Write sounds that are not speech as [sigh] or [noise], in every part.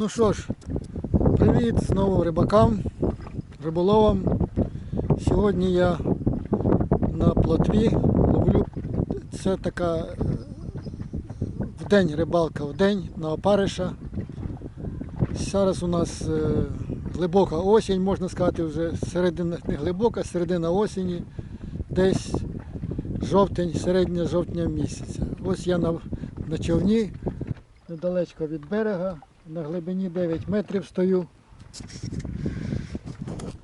Ну що ж, привіт знову рибакам, риболовам. Сьогодні я на плотві ловлю. Це така е, в день рибалка в день на опариша. Зараз у нас е, глибока осінь, можна сказати, вже середина не глибока, середина осені, десь жовтень, середня жовтня місяця. Ось я на, на човні недалечко від берега, на глибині 9 метрів стою.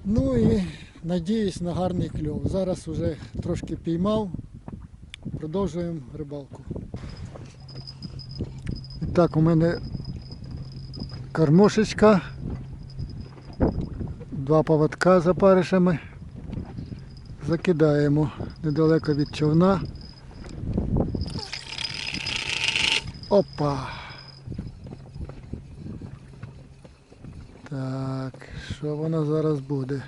Ну і надіюсь на гарний кльов. Зараз вже трошки піймав, продовжуємо рибалку. І так, у мене кормушечка, два поводка за паришами. Закидаємо недалеко від човна. Опа! Так, що воно зараз буде?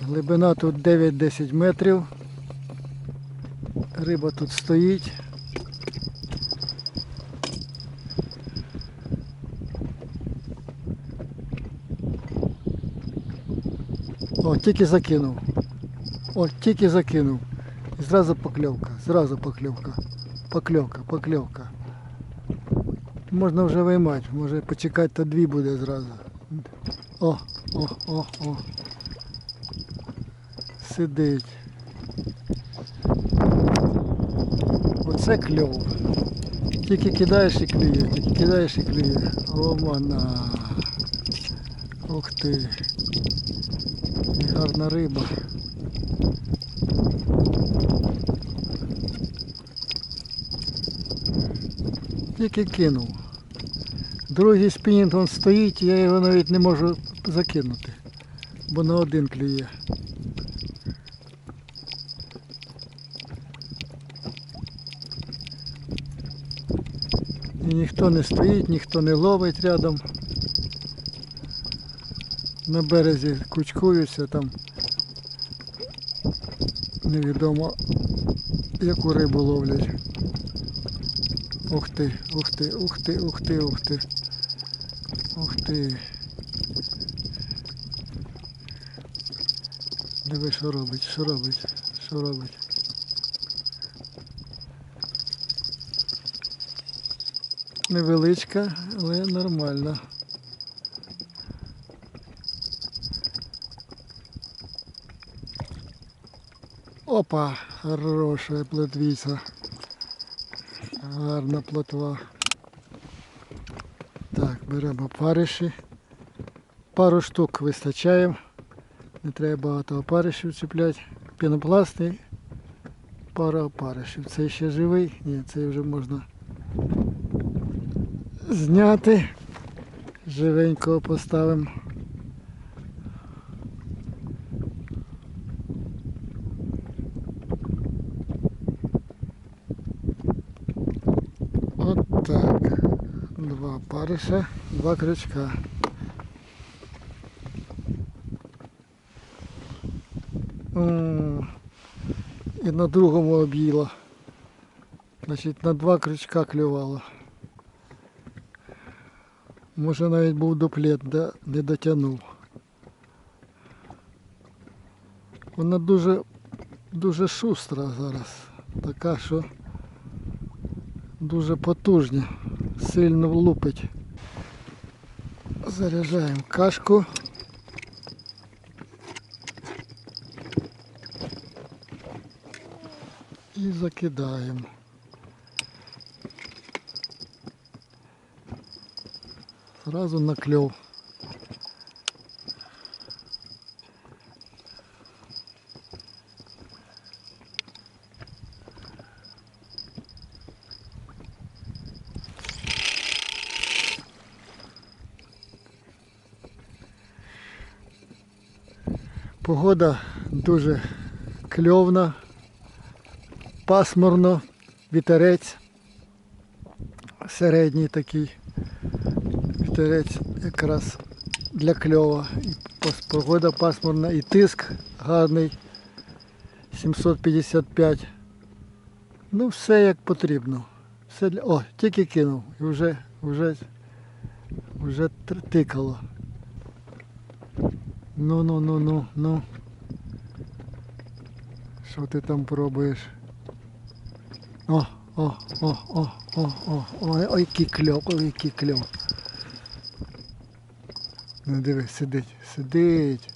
Глибина тут 9-10 метрів. Риба тут стоїть. О, тільки закинув. О, тільки закинув. І зразу покльовка, зразу покльовка. Покльовка, покльовка. Можна вже виймати, може почекати, то дві буде зразу. О, о, о, о. Сидить. Оце кльов. Тільки кидаєш і клює, тільки кидаєш і клює. О, мана. Ух ти. Гарна риба. Тільки кинув. Другий спінінг він стоїть, я його навіть не можу закинути, бо на один клює. І ніхто не стоїть, ніхто не ловить рядом. На березі кучкуються там. Невідомо яку рибу ловлять. Ух ти, ух ти, ух ти, ух ти, ух ти. Ух ти. Диви, що робить, що робить, що робить. Невеличка, але нормальна. Опа, хорошая плотвиця. Гарна плотва. Беремо опариші. Пару штук вистачає. Не треба багато опаришів чіпляти. Пінопласти. Пара опаришів. Цей ще живий. Ні, цей вже можна зняти. Живенького поставимо. От так. Два париша, два крючка. М, І на другому об'їло. Значить, на два крючка клювало. Може навіть був дуплет, да, не дотягнув. Вона дуже, дуже шустра зараз. Така, що дуже потужні, Сильно влупить. Заряджаємо кашку. І закидаємо. Сразу на клев. Погода дуже кльовна, пасмурно, вітерець середній такий. Вітерець якраз для кльова. Погода пасмурна і тиск гарний 755. Ну все як потрібно. Все для... О, тільки кинув і вже, вже Вже тикало. Ну, ну, ну, ну, ну. Що ти там пробуєш? О, о, о, о, о, о, ой, ой, який кльов, ой, який кльов. Ну диви, сидить, сидить.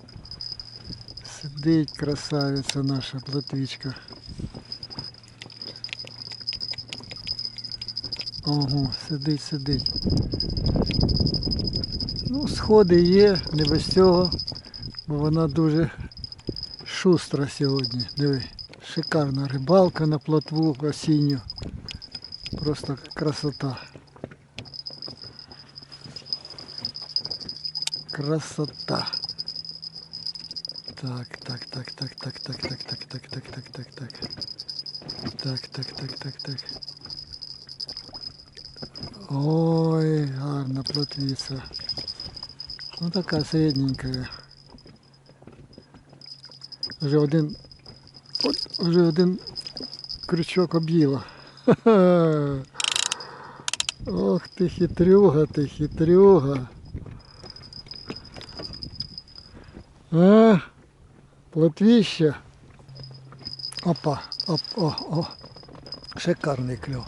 Сидить красавиця наша платвічка. Ого, сидить, сидить. Ну, сходи є, не без цього, бо вона дуже шустра сьогодні. Диви, шикарна рибалка на плотву осінню. Просто красота. Красота. Так, так, так, так, так, так, так, так, так, так, так, так, так. Так, так, так, так, так. Ой, гарна плотвіця. Ну така середненька. Вже один. От, вже один крючок об'їла. [laughs] Ох ти хитрюга, ти хитрюга. А, плотвіща. Опа, оп, о, о. Шикарний кльов.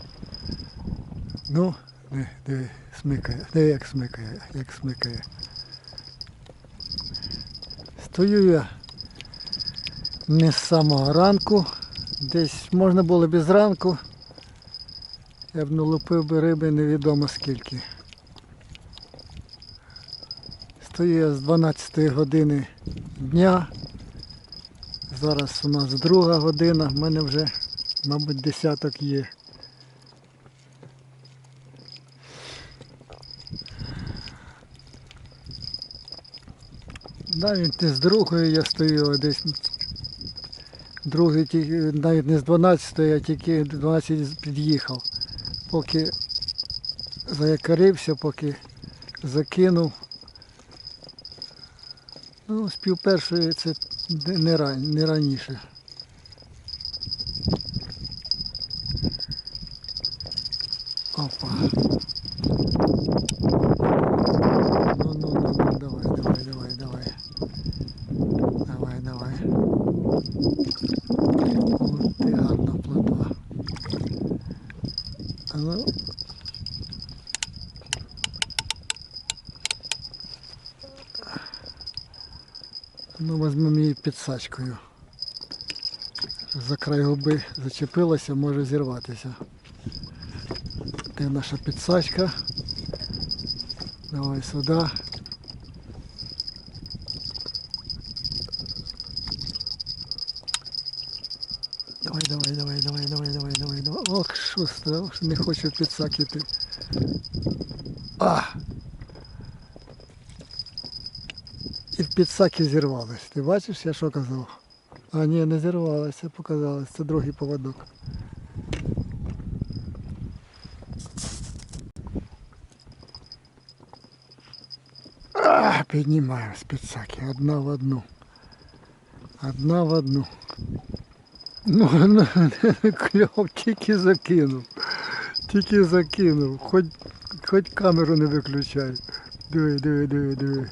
Ну, диви, смикає. Диви, як смикає, як смикає. Стою я не з самого ранку. Десь можна було без ранку. Я б налупив би риби невідомо скільки. Стою я з 12 години дня. Зараз у нас друга година, в мене вже, мабуть, десяток є. Навіть не з другої я стою, десь другий навіть не з 12, а тільки 12 під'їхав. Поки заякарився, поки закинув. Ну, з першої це не раніше. Опа. Ну, ну, ну, ну, давай, давай, давай, давай. Давай, давай. От гарна плотва. А ну. Візьмемо її підсачкою. За край губи зачепилася, може зірватися. Де наша підсачка? Давай сюди. Ох, шустро, ох, не хочу підсакити. А! І в підсаки зірвалась. Ти бачиш, я що казав? А ні, не зірвалася, показалось. Це другий поводок. А, піднімаємо з підсаки. Одна в одну. Одна в одну. Ну, ну [laughs] кльов тільки закинув. Тільки закинув. Хоч, хоч камеру не виключай. Диви, диви, диви, диви.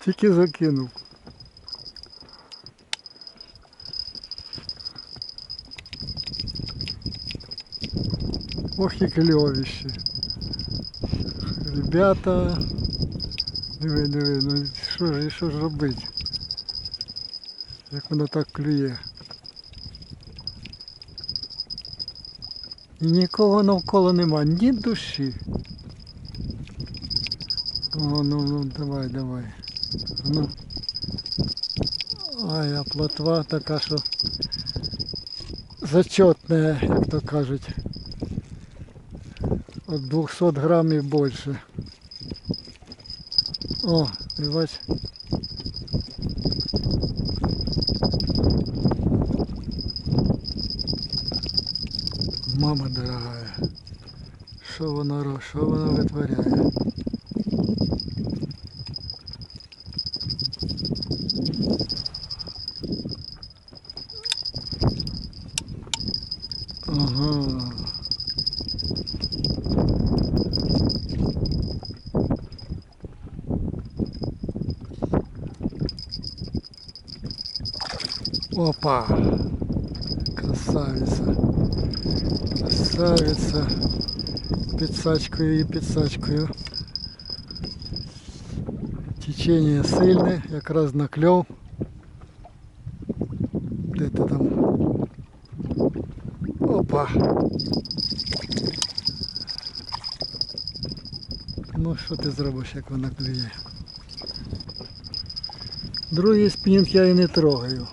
Тільки закинув. Ох і кльовище. Ребята. Диви, диви, ну що ж, що ж робити? Як воно так клює. Нікого навколо нема, ні душі. О, ну, ну, давай, давай. Ну. Ай, а плотва така, що зачетна, як то кажуть. От 200 грамів більше. О, бач. що воно що воно витворяє. Підсачкою і підсачкою. Течение сильне, якраз на кльов. Де ти там? Опа! Ну що ти зробиш, як вона клює? Другий спінінг я і не трогаю.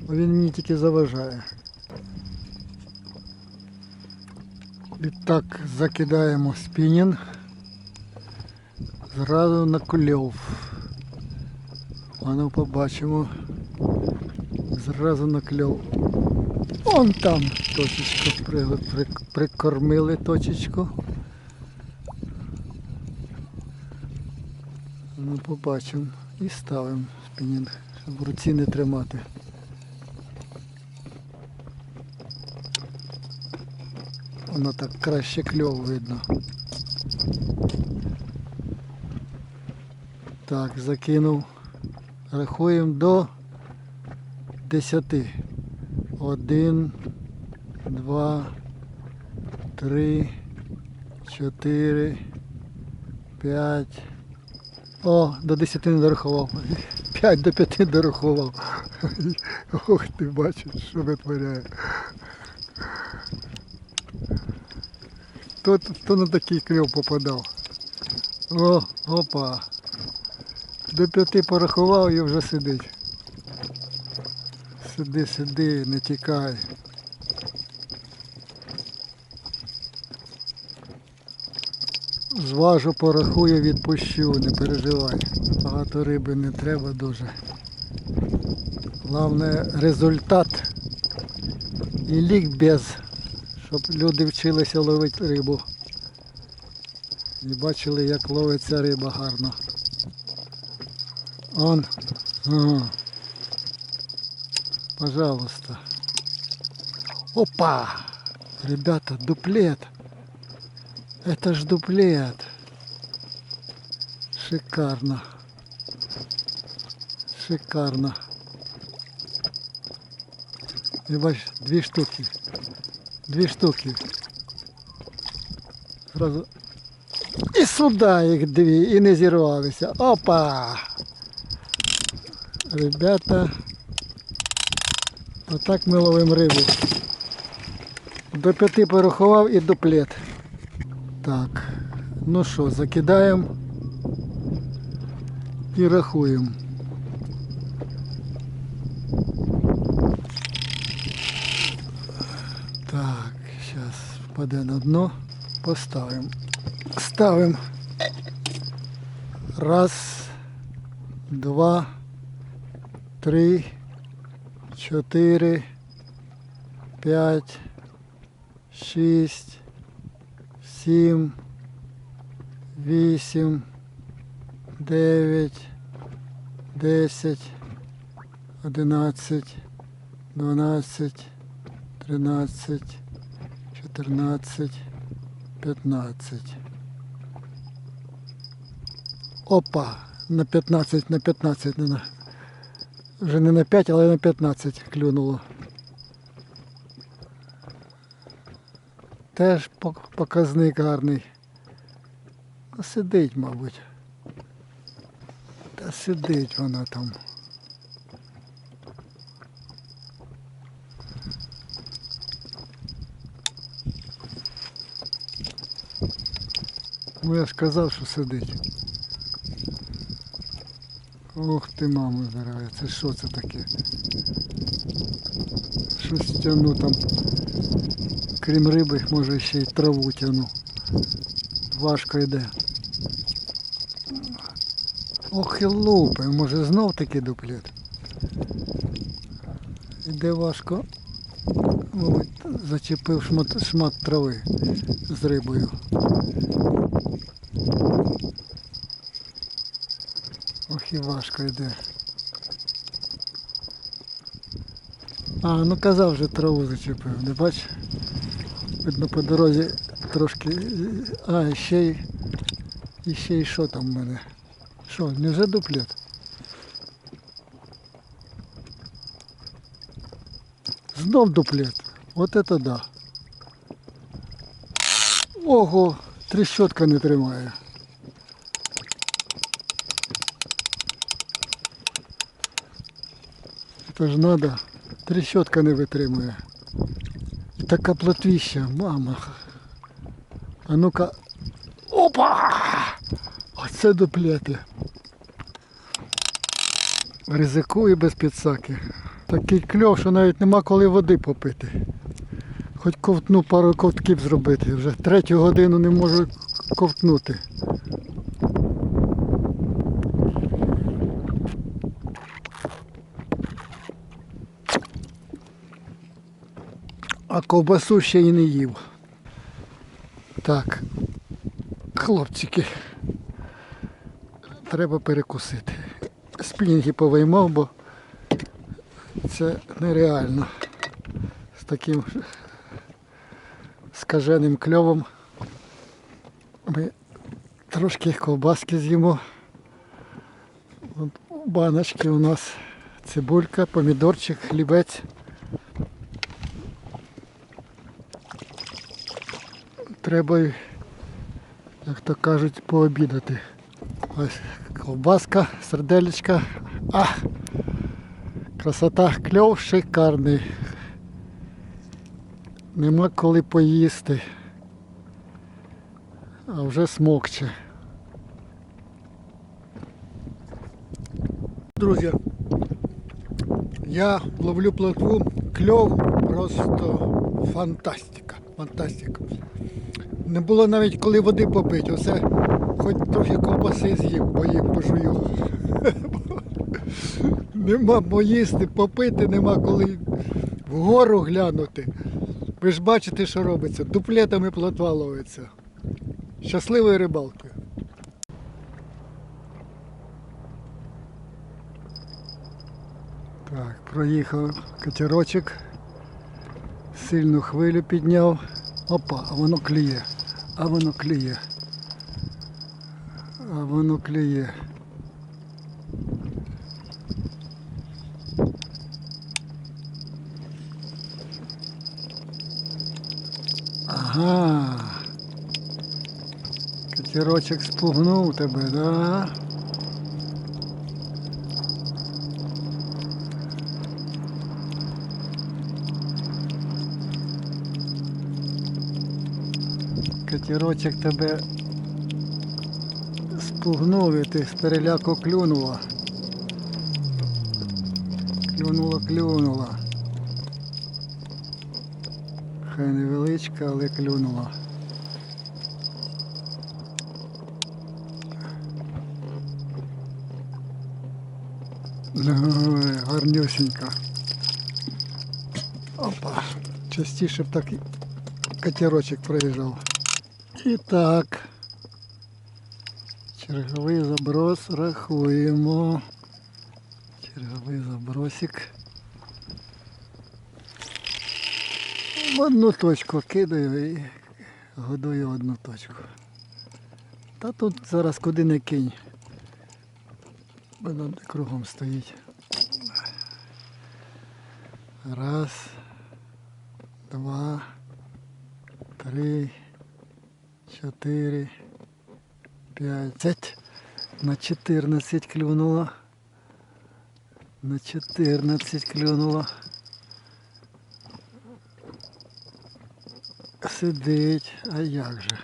бо Він мені тільки заважає. І так закидаємо спінінг. Зразу на кульов. А ну побачимо. Зразу на кльов. Вон там точечку при, при, прикормили точечку. Ну побачимо. І ставимо спінінг, щоб в руці не тримати. Воно так краще кльов видно. Так, закинув. Рахуємо до 10. Один, два, три, чотири, п'ять. О, до 10 не дорахував. [laughs] 5 до 5 дорахував. [laughs] Ох ти бачиш, що витворяє. Хто, хто на такий кльов попадав? О, опа. До п'яти порахував і вже сидить. Сиди, сиди, не тікай. Зважу, порахую, відпущу, не переживай. Багато риби не треба дуже. Головне результат і лікбез, щоб люди вчилися ловити рибу. І бачили, як ловиться риба гарно. Он. Ага. Пожалуйста. Опа! Ребята, дуплет. Это ж дуплет. Шикарно. Шикарно. І бач, дві штуки. Дві штуки. Зразу. І сюди їх дві, і не зірвалися. Опа! Ребята, отак ми ловимо рибу. До п'яти порахував і дуплет. Так, ну що, закидаємо і рахуємо. Так, зараз впаде на дно, поставимо. Ставимо. Раз, два, три, чотири, п'ять, шість, сім, вісім, дев'ять, десять, одинадцять, дванадцять, тринадцять, чотирнадцять, п'ятнадцять. Опа! На 15, на 15, не на. Вже не на 5, але на 15 клюнуло. Теж показник гарний. Сидить, мабуть. Та сидить вона там. Ну я ж казав, що сидить. Ох ти, мамо, здоров'я, це що це таке? Щось тяну там. Крім риби, може ще й траву тяну. Важко йде. Ох і лупи, може знов таки дуплет. Іде важко. Мабуть, зачепив шмат, шмат трави з рибою. І важко йде. А, ну казав вже траву зачепив, не бач? Видно по дорозі трошки. А, ще й. І ще й що там в мене? Що, не вже дуплет? Знов дуплет. Вот это да. Ого, трещотка не тримає. Це ж надо. Трещотка не витримує. І така плотвіща, мама. А ну-ка. Опа! Оце дуплети. Ризикую без підсаки. Такий кльов, що навіть нема коли води попити. Хоч ковтну пару ковтків зробити. Вже третю годину не можу ковтнути. А ковбасу ще й не їв. Так, хлопчики, треба перекусити. Спінінги повиймав, бо це нереально. З таким скаженим кльовом ми трошки ковбаски з'їмо. Баночки у нас цибулька, помідорчик, хлібець. Треба, як то кажуть, пообідати. Ось ковбаска, серделечка. А! Красота, кльов шикарний. Нема коли поїсти. А вже смокче. Друзі, я ловлю плотву, кльов просто фантастика. Фантастика. Не було навіть коли води попити, оце хоч трохи ковбаси з'їв, бо їм пожую. [laughs] Нема поїсти, попити, нема коли вгору глянути. Ви ж бачите, що робиться. Дуплетами плотва ловиться. Щасливої рибалки. Так, проїхав катерочок, сильну хвилю підняв. Опа, а воно клює, а воно клює. А воно клює. Ага. Катерочок спугнув тебе, да? Катерочок тебе спугнув і ти з переляку клюнула. Клюнула, клюнула. Хай невеличка, але клюнула. Ой, гарнюсінька. Опа. Частіше б так катерочок проїжджав. І так. Черговий заброс рахуємо. Черговий забросик. В одну точку кидаю і годую одну точку. Та тут зараз куди не кинь. Воно кругом стоїть. Раз, два, три, чотири, п'ять. На 14 клюнуло. На 14 клюнуло. Сидить, а як же?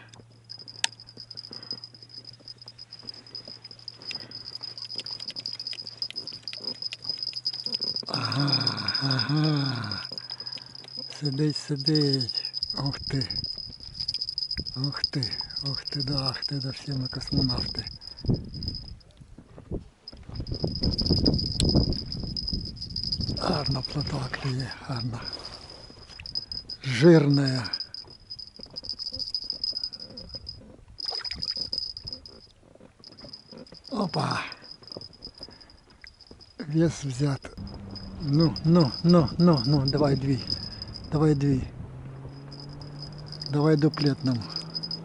Ага, ага. Сидить, сидить. Ух ти. Ух ти, ух ти, да, ах ти, да всі ми космонавти. Гарна плотва клює, гарна. Жирная. Опа. Вес взят. Ну, ну, ну, ну, ну, давай дві. Давай дві. Давай дуплет нам.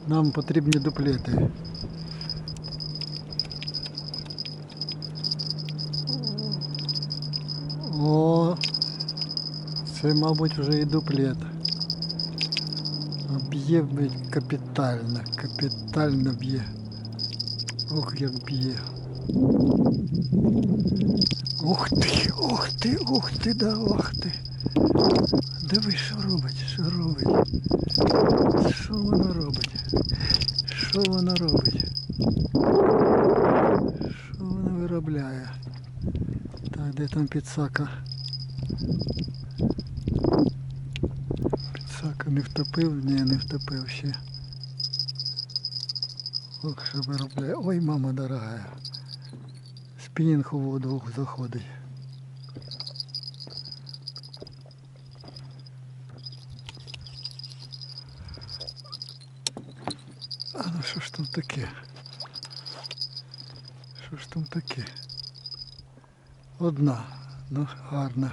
Нам потрібні дуплети. О, Це, мабуть, вже і дуплет. Б'є блядь, капітально, капітально б'є. Ох, як б'є. Ух ти, ух ти, ух ти, да, ух ти. Дивись, що робить, що робить. Що воно робить? Що воно робить? Що воно виробляє? Так, де там підсака? Підсака не втопив? Ні, не втопив ще. Ох, що виробляє. Ой, мама дорогая. Спінінг у воду заходить. А ну що ж там таке? Що ж там таке? Одна, ну гарна.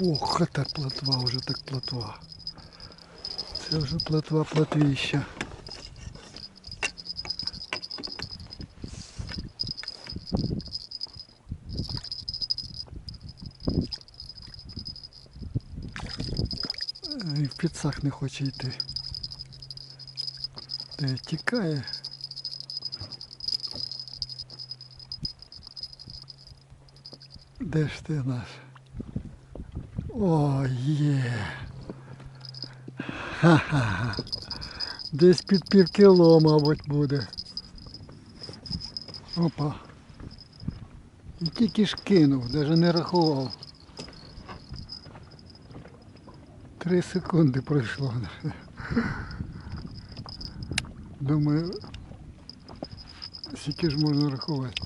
Ох, это плотва, вже так плотва. Це вже плотва плотвіща. І не хоче йти. Де тікає. Де ж ти наш? О, є. Ха-ха. Десь під пів кіло, мабуть, буде. Опа. І тільки ж кинув, навіть не рахував. Три секунди пройшло. Думаю, скільки ж можна рахувати.